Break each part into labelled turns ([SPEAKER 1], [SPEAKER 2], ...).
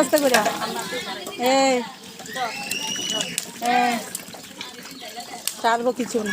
[SPEAKER 1] আস্তে করে এই ছাড়বো কিছু না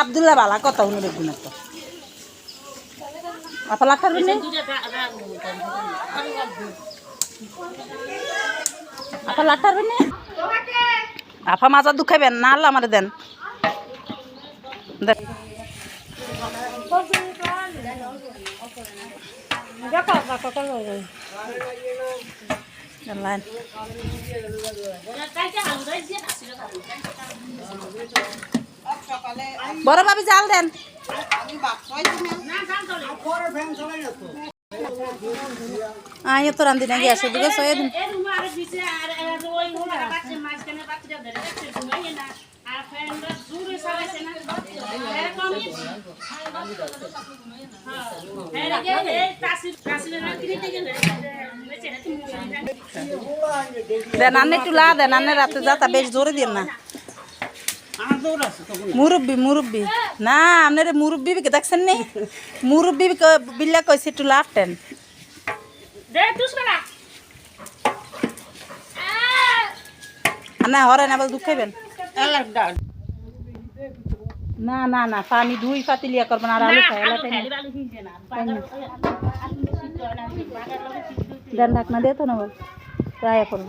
[SPEAKER 1] আবদুল্লাহ বালা কত উনি দেখুন তো আপা খাবেন না আপা লাঠারবেন না আপা মাজা দুখাইবেন না আল্লাহ আমার দেন। বড় ভাবি জাল দেন। আয় তো রান্ধি না গ্যাসের দিকে সয়ে দিন দেন আন্নে একটু লা দেন আন্নে বেশ জোরে দিন না। মুরব্বি মুরব্বি। না, আপনার মুরব্বি দেখছেন নি? মুরব্বি বিল্লা কইছে একটু লাফটেন না, হরেন, আবার দুঃখ খাইবেন? না না না, পানি দুই পাতিলিয়া না আর আলু খাই দেন ঢাকনা দিয়ে তো না বল রায়া করব।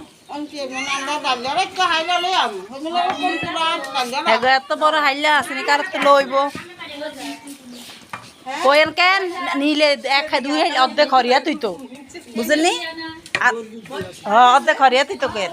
[SPEAKER 1] এত বড় হাইলা আসেনি কার লইব। কয়েন কেন? নিলে এক দুই অর্ধেক হরিয়া তুই তো। বুঝলি? আর হ্যাঁ, অর্ধেক হরিয়া তুই তো কেন